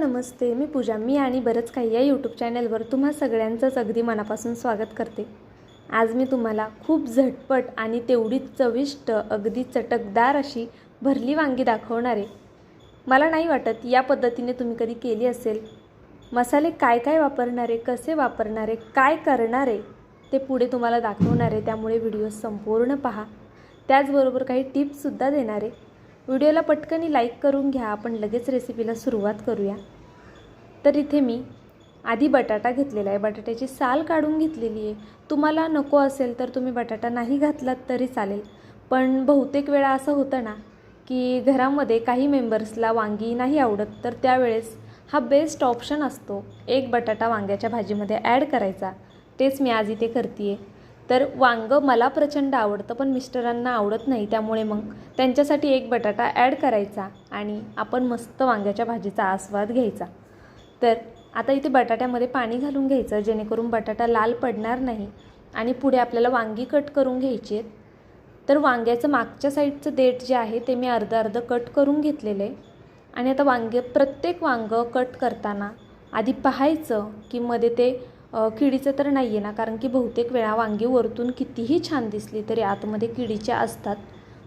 नमस्ते मी पूजा. मी आणि बरंच काही या यूट्यूब चॅनलवर तुम्हा सगळ्यांचंच अगदी मनापासून स्वागत करते. आज मी तुम्हाला खूप झटपट आणि तेवढीच चविष्ट अगदी चटकदार अशी भरली वांगी दाखवणार आहे. मला नाही वाटत या पद्धतीने तुम्ही कधी केली असेल. मसाले काय काय वापरणारे कसे वापरणारे काय करणारे ते पुढे तुम्हाला दाखवणार आहे. त्यामुळे व्हिडिओ संपूर्ण पहा. त्याचबरोबर काही टिप्ससुद्धा देणार आहे. व्हिडिओला पटकनी लाईक करून घ्या. आपण लगेच रेसिपीला सुरुवात करूया. तर इथे मी आधी बटाटा घेतलेला आहे. बटाट्याची साल काढून घेतलेली आहे. तुम्हाला नको असेल तर तुम्ही बटाटा नाही घातलात तरी चालेल. पण बहुतेक वेळा असं होतं ना की घरामध्ये काही मेंबर्सला वांगी नाही आवडत तर त्यावेळेस हा बेस्ट ऑप्शन असतो. एक बटाटा वांग्याच्या भाजीमध्ये ॲड करायचा. तेच मी आज इथे करते आहे तर वांगं मला प्रचंड आवडतं पण मिस्टरांना आवडत नाही त्यामुळे मग त्यांच्यासाठी एक बटाटा ॲड करायचा आणि आपण मस्त वांग्याच्या भाजीचा आस्वाद घ्यायचा. तर आता इथे बटाट्यामध्ये पाणी घालून घ्यायचं जेणेकरून बटाटा लाल पडणार नाही आणि पुढे आपल्याला वांगी कट करून घ्यायची आहेत. तर वांग्याचं मागच्या साईडचं देठ जे आहे ते मी अर्धं अर्धं कट करून घेतलेलं आहे. आणि आता वांगे प्रत्येक वांगं कट करताना आधी पाहायचं की मध्ये ते किडीचं तर नाही आहे ना कारण की बहुतेक वेळा वांगी वरतून कितीही छान दिसली तरी आतमध्ये किडीच्या असतात.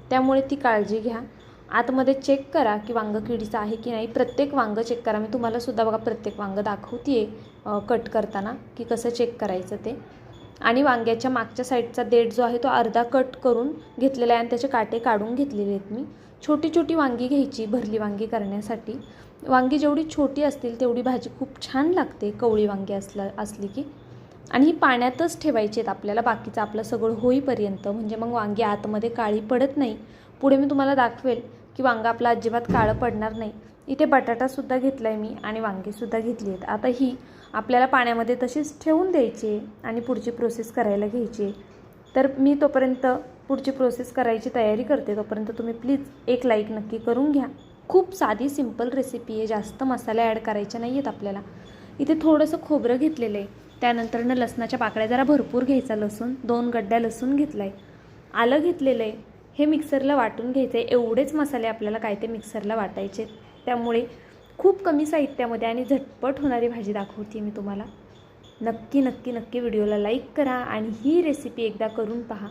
त्यामुळे ती काळजी घ्या. आतमध्ये चेक करा की वांगं किडीचं आहे की नाही. प्रत्येक वांगं चेक करा. मी तुम्हाला सुद्धा बघा प्रत्येक वांगं दाखवते कट करताना की कसं चेक करायचं ते. आणि वांग्याच्या मागच्या साईडचा देठ जो आहे तो अर्धा कट करून घेतलेला आहे आणि त्याचे काटे काढून घेतलेले आहेत मी. छोटी छोटी वांगी घ्यायची भरली वांगी करण्यासाठी. वांगी जेवढी छोटी असतील तेवढी भाजी खूप छान लागते कवळी वांगी असला असली की. आणि ही पाण्यातच ठेवायची आहेत आपल्याला बाकीचं आपलं सगळं होईपर्यंत. म्हणजे मग वांगी आतमध्ये काळी पडत नाही. पुढे मी तुम्हाला दाखवेल की वांगा आपलं अजिबात काळं पडणार नाही. इथे बटाटासुद्धा घेतला आहे मी आणि वांगीसुद्धा घेतली आहेत. आता ही आपल्याला पाण्यामध्ये तशीच ठेवून द्यायची आहे आणि पुढची प्रोसेस करायला घ्यायची. तर मी तोपर्यंत पुढची प्रोसेस करायची तयारी करते. तोपर्यंत तुम्ही प्लीज एक लाईक नक्की करून घ्या. खूप साधी सिंपल रेसिपी आहे. जास्त मसाले ॲड करायचे नाही आहेत आपल्याला. इथे थोडंसं खोबरं घेतलेलं आहे. त्यानंतरनं लसणाच्या पाकळ्या जरा भरपूर घ्यायचा. लसूण दोन गड्ड्या लसूण घेतला आहे आलं घेतलेलं आहे. हे मिक्सरला वाटून घ्यायचं आहे एवढेच मसाले आपल्याला काय ते मिक्सरला वाटायचे त्यामुळे खूप कमी साहित्यामध्ये आणि झटपट होणारी भाजी दाखवते मी तुम्हाला. नक्की नक्की नक्की व्हिडिओला लाईक करा आणि ही रेसिपी एकदा करून पहा.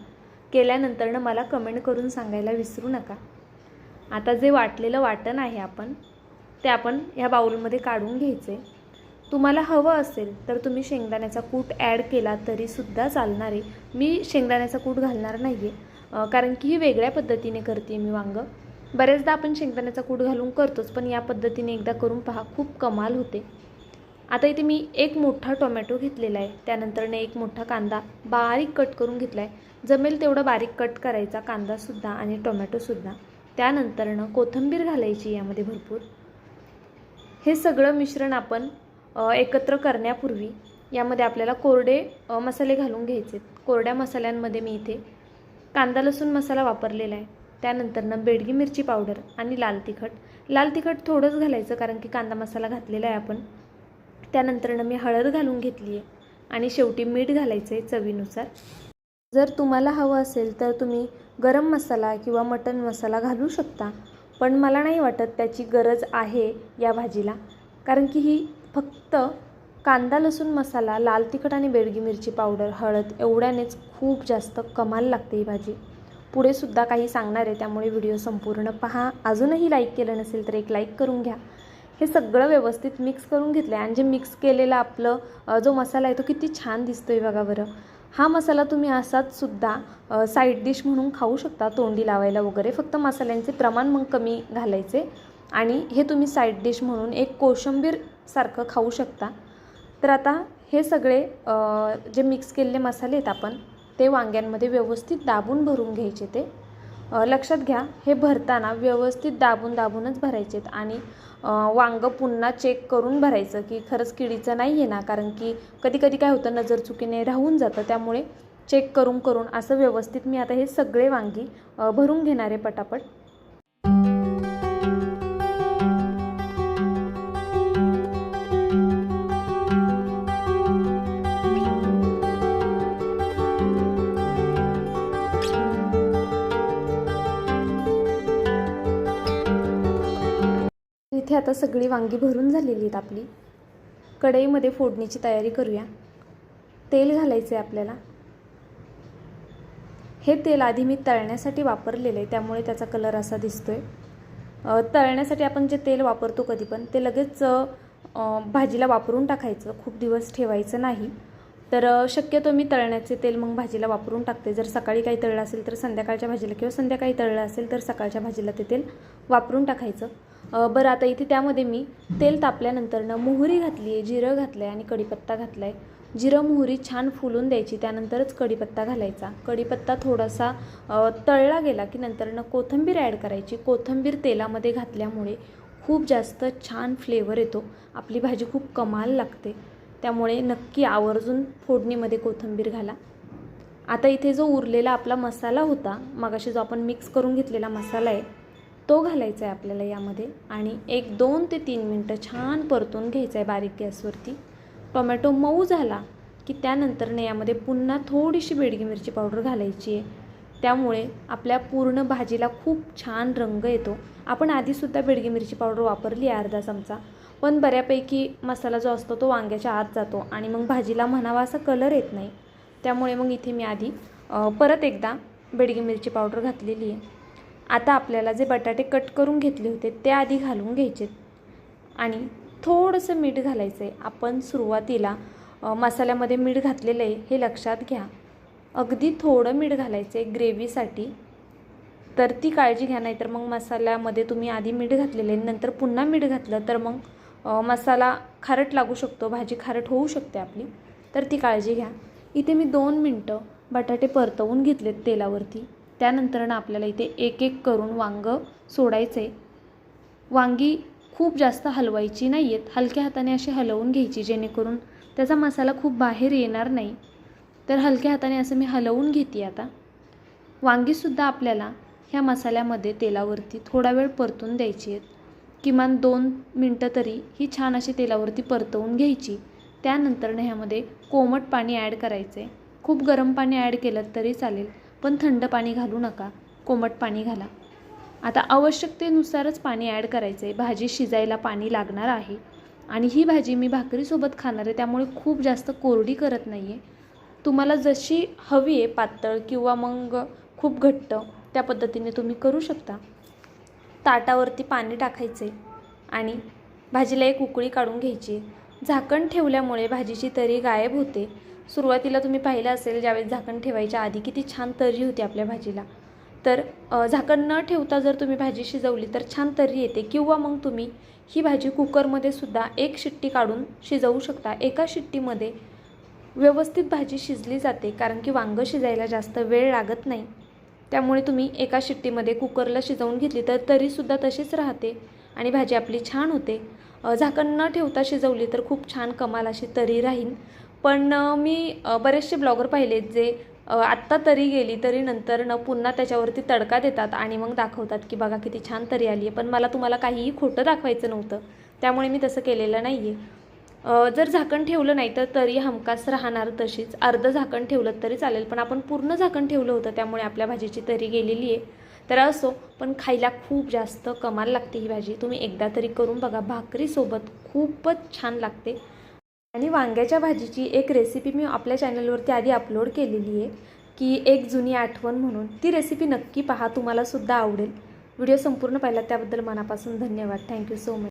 केल्यानंतरनं मला कमेंट करून सांगायला विसरू नका. आता जे वाटलेलं वाटण आहे आपण ते आपण ह्या बाउलमध्ये काढून घ्यायचे तुम्हाला हवं असेल तर तुम्ही शेंगदाण्याचा कूट ॲड केला तरीसुद्धा चालणार आहे. मी शेंगदाण्याचा कूट घालणार नाही आहे कारण की ही वेगळ्या पद्धतीने करते मी वांगं. बरेचदा आपण शेंगदाण्याचा कूट घालून करतोच पण या पद्धतीने एकदा करून पहा खूप कमाल होते. आता इथे मी एक मोठा टोमॅटो घेतलेला आहे. त्यानंतरने एक मोठा कांदा बारीक कट करून घेतला आहे जमेल तेवढा बारीक कट करायचा कांदासुद्धा आणि टोमॅटोसुद्धा त्यानंतरनं कोथिंबीर घालायची यामध्ये भरपूर. हे सगळं मिश्रण आपण एकत्र करण्यापूर्वी यामध्ये आपल्याला कोरडे मसाले घालून घ्यायचे कोरड्या मसाल्यांमध्ये मी इथे कांदा लसूण मसाला वापरलेला आहे. त्यानंतरनं बेडगी मिरची पावडर आणि लाल तिखट. लाल तिखट थोडंच घालायचं कारण की कांदा मसाला घातलेला आहे आपण. त्यानंतरनं मी हळद घालून घेतली आहे आणि शेवटी मीठ घालायचं आहे चवीनुसार. जर तुम्हाला हवं असेल तर तुम्ही गरम मसाला किंवा मटन मसाला घालू शकता पण मला नाही वाटत त्याची गरज आहे या भाजीला. कारण की ही फक्त कांदा लसूण मसाला लाल तिखट आणि बेडगी मिरची पावडर हळद एवढ्यानेच खूप जास्त कमाल लागते ही भाजी. पुढे सुद्धा काही सांगणार आहे त्यामुळे व्हिडिओ संपूर्ण पहा. अजूनही लाईक केलं नसेल तर एक लाईक करून घ्या. हे सगळं व्यवस्थित मिक्स करून घेतलं आहे आणि जे मिक्स केलेला आपलं जो मसाला आहे तो किती छान दिसतो आहे बघा बरं. हा मसाला तुम्ही असाच सुद्धा साईड डिश म्हणून खाऊ शकता तोंडी लावायला वगैरे. फक्त मसाल्यांचे प्रमाण मग कमी घालायचे. आणि हे तुम्ही साईड डिश म्हणून एक कोशंबीरसारखं खाऊ शकता. तर आता हे सगळे जे मिक्स केलेले मसाले आहेत आपण ते वांग्यांमध्ये व्यवस्थित दाबून भरून घ्यायचे ते. लक्षात घ्या हे भरताना व्यवस्थित दाबून दाबूनच भरायचे आणि वांगं पुन्हा चेक करून भरायचं की खरंच किडीचं नाही आहे ना? कारण की कधी कधी काय होतं नजर चुकीने राहून जातं. त्यामुळे चेक करून करून असं व्यवस्थित मी आता हे सगळे वांगी भरून घेणार आहे पटापट. आता सगळी वांगी भरून झालेली आहेत आपली. कढईमध्ये फोडणीची तयारी करूया. तेल घालायचं आहे आपल्याला. हे तेल आधी मी तळण्यासाठी वापरलेलं आहे त्यामुळे त्याचा कलर असा दिसतोय. आहे तळण्यासाठी आपण जे तेल वापरतो कधी पण ते लगेच भाजीला वापरून टाकायचं. खूप दिवस ठेवायचं नाही. तर शक्यतो मी तळण्याचे तेल मग भाजीला वापरून टाकते. जर सकाळी काही तळलं असेल तर संध्याकाळच्या भाजीला किंवा संध्याकाळी तळलं असेल तर सकाळच्या भाजीला ते तेल वापरून टाकायचं. बरं आता इथे त्यामध्ये मी तेल तापल्यानंतरनं मोहरी घातली आहे जिरं घातलं आहे आणि कढीपत्ता घातला आहे जिरं मोहरी छान फुलून द्यायची त्यानंतरच कढीपत्ता घालायचा. कढीपत्ता थोडासा तळला गेला की नंतरनं कोथिंबीर ॲड करायची. कोथिंबीर तेलामध्ये घातल्यामुळे खूप जास्त छान फ्लेवर येतो. आपली भाजी खूप कमाल लागते. त्यामुळे नक्की आवर्जून फोडणीमध्ये कोथिंबीर घाला. आता इथे जो उरलेला आपला मसाला होता मगाशी जो आपण मिक्स करून घेतलेला मसाला आहे तो घालायचा आहे आपल्याला यामध्ये आणि एक दोन ते तीन मिनटं छान परतून घ्यायचं आहे बारीक गॅसवरती. टोमॅटो मऊ झाला की त्यानंतरने यामध्ये पुन्हा थोडीशी बेडगी मिरची पावडर घालायची आहे त्यामुळे आपल्या पूर्ण भाजीला खूप छान रंग येतो. आपण आधीसुद्धा बेडगी मिरची पावडर वापरली आहे अर्धा चमचा. पण बऱ्यापैकी मसाला जो असतो तो वांग्याच्या आत जातो आणि मग भाजीला म्हणावा असा कलर येत नाही. त्यामुळे मग इथे मी आधी परत एकदा बेडगी मिरची पावडर घातलेली आहे आता आपल्याला जे बटाटे कट करून घेतले होते ते आधी घालून घ्यायचे आणि थोडंसं मीठ घालायचं आहे आपण सुरुवातीला मसाल्यामध्ये मीठ घातलेलं आहे हे लक्षात घ्या. अगदी थोडं मीठ घालायचं आहे ग्रेव्हीसाठी. तर ती काळजी घ्या नाही तर मग मसाल्यामध्ये तुम्ही आधी मीठ घातलेलं आहे नंतर पुन्हा मीठ घातलं तर मग मसाला खारट लागू शकतो भाजी खारट होऊ शकते आपली. तर ती काळजी घ्या. इथे मी दोन मिनटं बटाटे परतवून घेतलेत तेलावरती. त्यानंतरनं आपल्याला इथे एक एक करून वांगं सोडायचं. आहे वांगी खूप जास्त हलवायची नाही आहेत हलक्या हाताने अशी हलवून घ्यायची जेणेकरून त्याचा मसाला खूप बाहेर येणार नाही. तर हलक्या हाताने असं मी हलवून घेते आता. वांगीसुद्धा आपल्याला ह्या मसाल्यामध्ये तेलावरती थोडा वेळ परतून द्यायची आहेत. किमान दोन मिनटं तरी ही छान अशी तेलावरती परतवून घ्यायची. त्यानंतरनं ह्यामध्ये कोमट पाणी ॲड करायचं आहे खूप गरम पाणी ॲड केलं तरी चालेल. पण थंड पाणी घालू नका. कोमट पाणी घाला. आता आवश्यकतेनुसारच पाणी ॲड करायचं आहे भाजी शिजायला पाणी लागणार आहे. आणि ही भाजी मी भाकरीसोबत खाणार आहे. त्यामुळे खूप जास्त कोरडी करत नाही आहे तुम्हाला जशी हवी आहे पातळ किंवा मग खूप घट्ट त्या पद्धतीने तुम्ही करू शकता. ताटावरती पाणी टाकायचे आणि भाजीला एक उकळी काढून घ्यायची. झाकण ठेवल्यामुळे भाजीची तरी गायब होते. सुरुवातीला तुम्ही पाहिलं असेल ज्यावेळेस झाकण ठेवायच्या आधी किती छान तर्री होती आपल्या भाजीला. तर झाकण न ठेवता जर तुम्ही भाजी शिजवली तर छान तर्री येते. किंवा मग तुम्ही ही भाजी कुकरमध्ये सुद्धा एक शिट्टी काढून शिजवू शकता. एका शिट्टीमध्ये व्यवस्थित भाजी शिजली जाते कारण की वांगं शिजायला जास्त वेळ लागत नाही. त्यामुळे तुम्ही एका शिट्टीमध्ये कुकरला शिजवून घेतली तर तरीसुद्धा तशीच राहते आणि भाजी आपली छान होते. झाकण न ठेवता शिजवली तर खूप छान कमाल अशी तरी राहील. पण मी बरेचसे ब्लॉगर पाहिलेत जे आत्ता तरी गेली तरी नंतर न पुन्हा त्याच्यावरती तडका देतात आणि मग दाखवतात की बघा किती छान तरी आली आहे. पण मला तुम्हाला काहीही खोटं दाखवायचं नव्हतं. त्यामुळे मी तसं केलेलं नाही आहे जर झाकण ठेवलं नाही तर तरी हमखास राहणार तशीच. अर्धं झाकण ठेवलं तरी चालेल पण आपण पूर्ण झाकण ठेवलं होतं त्यामुळे आपल्या भाजीची तरी गेलेली आहे. तर असो पण खायला खूप जास्त कमाल लागते ही भाजी. तुम्ही एकदा तरी करून बघा. भाकरीसोबत खूपच छान लागते. आणि वांग्याच्या भाजीची एक रेसिपी मी आपल्या चॅनलवरती आधी अपलोड केलेली आहे की एक जुनी आठवण म्हणून. ती रेसिपी नक्की पहा तुम्हालासुद्धा आवडेल. व्हिडिओ संपूर्ण पाहिला त्याबद्दल मनापासून धन्यवाद. Thank you so much